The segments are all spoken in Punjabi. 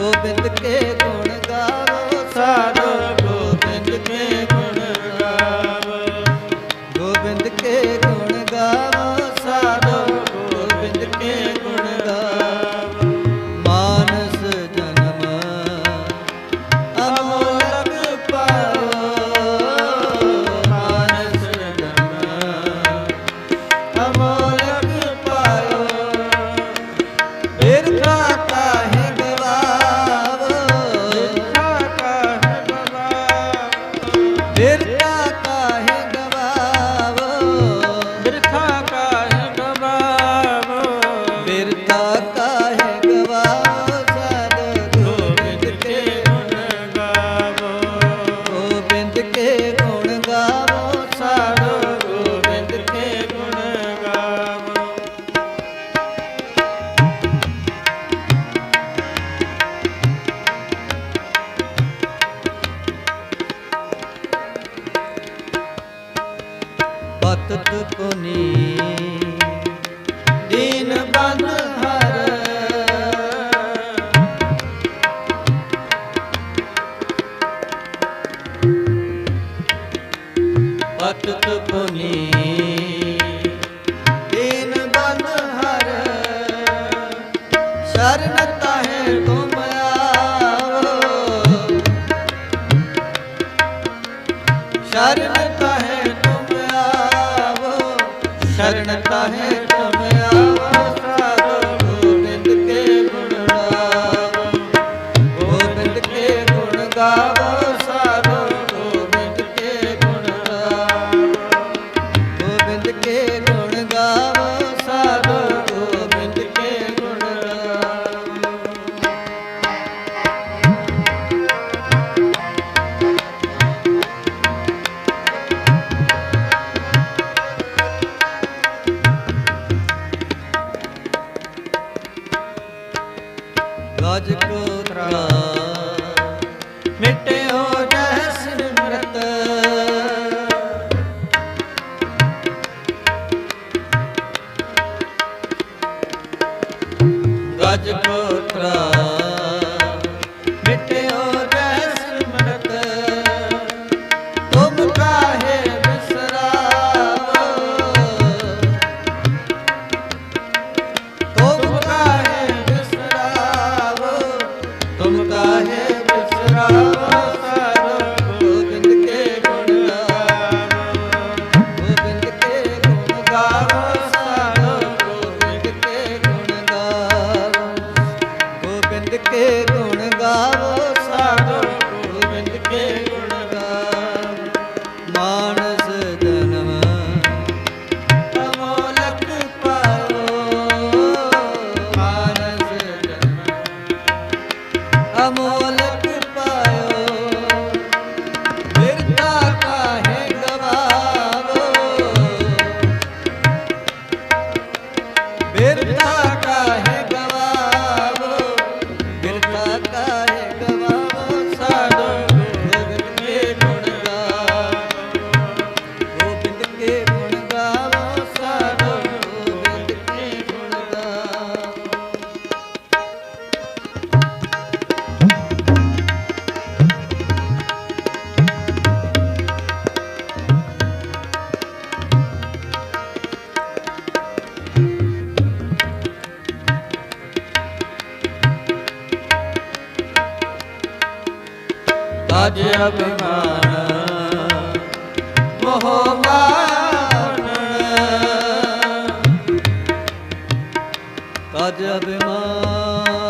गोविंद के ਤਤ ਕੋਨੀ ਦੀਨ ਬੰਦ ਗਜ ਕੋ ਤਰਾ ਅਜ ਅਭਿਮਾਨ ਮੋਹ ਮਾਨ ਅਜ ਅਭਿਮਾਨ।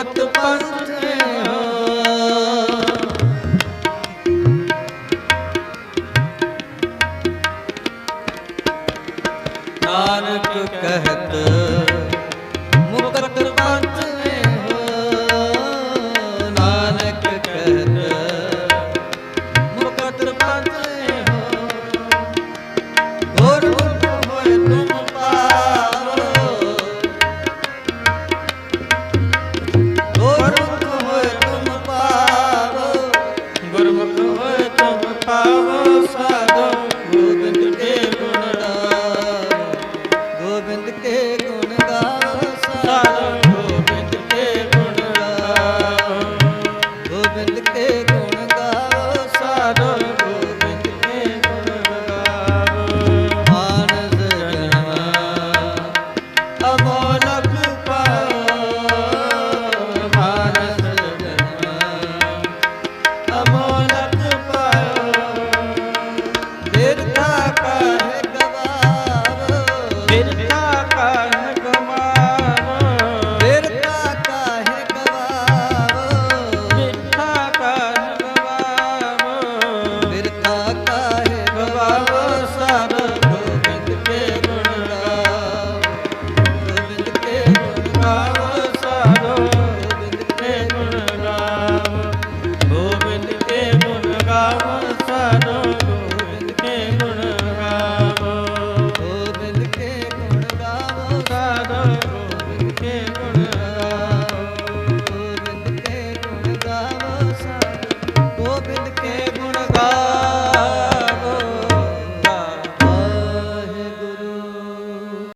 भगत पंथ